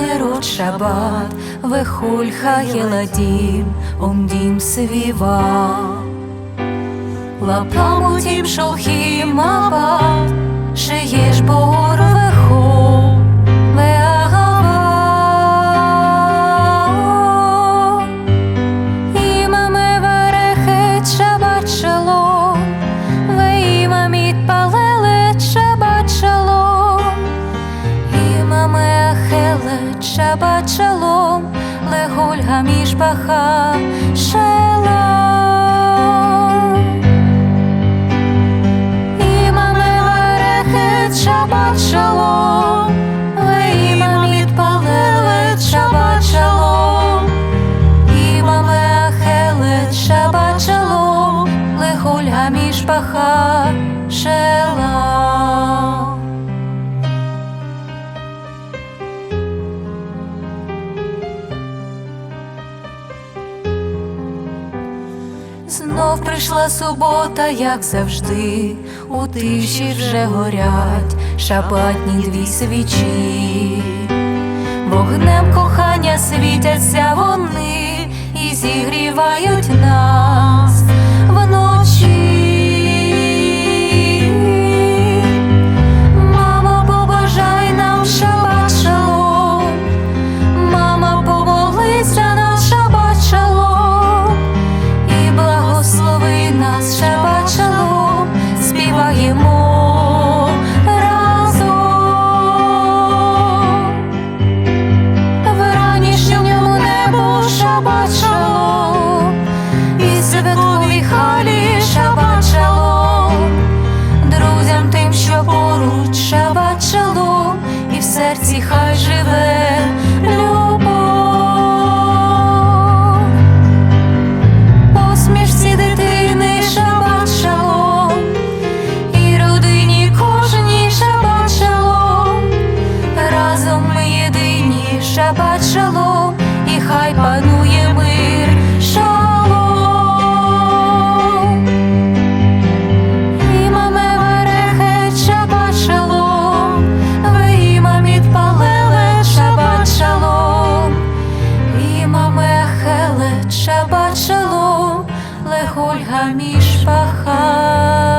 Нерод шабат, вихуль хаєладім, омдім свіва. Лапам утім шолхім мабат, шиєш шабат шалом, легуль гамішпаха шалом. Імаме верехет шабат шалом, веімаміт палелет шабат шалом. Імаме ахелет шабат шалом, легуль гамішпаха шалом. Знов прийшла субота, як завжди, у тиші вже горять шабатні дві свічі, вогнем кохання Шабат шалом, і хай панує мир, шалом. Імаме варехет, шабат шалом, ви імамід палеле, шабат шалом, імаме хеле, шабат шалом, лехольга гаміш паха.